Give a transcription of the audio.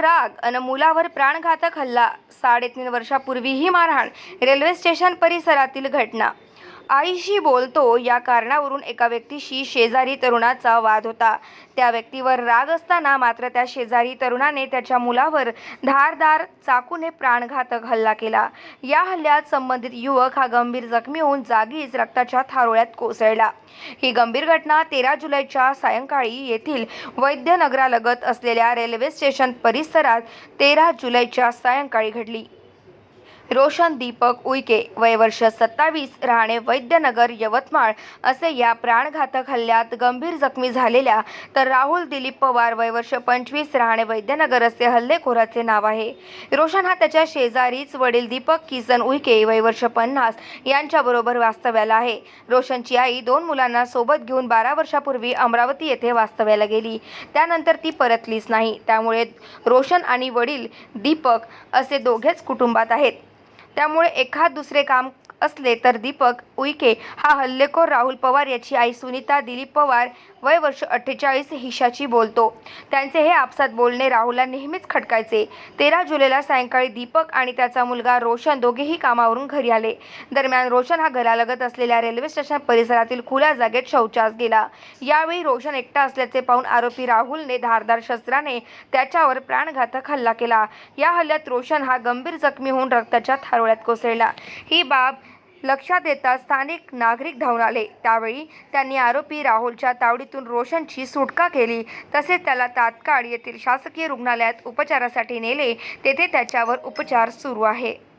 राग अन मुलावर प्राणघातक हल्ला. साडेतीन वर्षापूर्वीही मारहाण. रेल्वे स्टेशन परिसरातील घटना. आईशी बोलतो. या कारणावरून एका व्यक्तीशी शेजारी तरुणाचा वाद होता. त्या व्यक्तीवर राग असताना मात्र त्या शेजारी तरुणाने त्याच्या मुलावर धारदार चाकूने प्राणघातक हल्ला केला. या हल्ल्यात संबंधित युवक हा गंभीर जखमी होऊन जागीच रक्ताच्या थारोळ्यात कोसळला. ही गंभीर घटना तेरा जुलैच्या सायंकाळी येथील वैद्यनगरालगत असलेल्या रेल्वे स्टेशन परिसरात तेरा जुलैच्या सायंकाळी घडली. रोशन दीपक उईके वय वर्ष सत्तावीस राहणे वैद्यनगर यवतमाळ असे या प्राणघातक हल्ल्यात गंभीर जखमी झालेल्या तर राहुल दिलीप पवार वय वर्ष पंचवीस राहणे वैद्यनगर असे हल्लेखोराचे नाव आहे. रोशन हा त्याच्या शेजारीच वडील दीपक किसन उईके वय वर्ष पन्नास यांच्याबरोबर वास्तव्याला आहे. रोशनची आई दोन मुलांना सोबत घेऊन बारा वर्षापूर्वी अमरावती येथे वास्तव्याला गेली. त्यानंतर ती परतलीच नाही. त्यामुळे रोशन आणि वडील दीपक असे दोघेच कुटुंबात आहेत. त्यामुळे एखाद दुसरे काम असले तर दीपक उईके हा हल्लेखोर राहुल पवार याची आई सुनीता दिलीप पवार वय वर्ष अठ्ठेचाळीस हिशाची बोलतो. त्यांचे हे आपसात बोलणे राहुलला नेहमीच खटकायचे. तेरा जुलैला सायंकाळी दीपक आणि त्याचा मुलगा रोशन दोघेही कामावरून घरी आले. दरम्यान रोशन हा घरालगत असलेल्या रेल्वे स्टेशन परिसरातील खुल्या जागेत शौचास गेला. यावेळी रोशन एकटा असल्याचे पाहून आरोपी राहुलने धारदार शस्त्राने त्याच्यावर प्राणघातक हल्ला केला. या हल्ल्यात रोशन हा गंभीर जखमी होऊन रक्ताच्या थारोळ्यात कोसळला. ही बाब लक्षात येता स्थानिक नागरिक धावून आले. त्यावेळी त्यांनी आरोपी राहुलच्या तावडीतून रोशनची सुटका केली. तसेच त्याला तात्काळ येथील शासकीय रुग्णालयात उपचारासाठी नेले. तेथे त्याच्यावर उपचार सुरू आहे.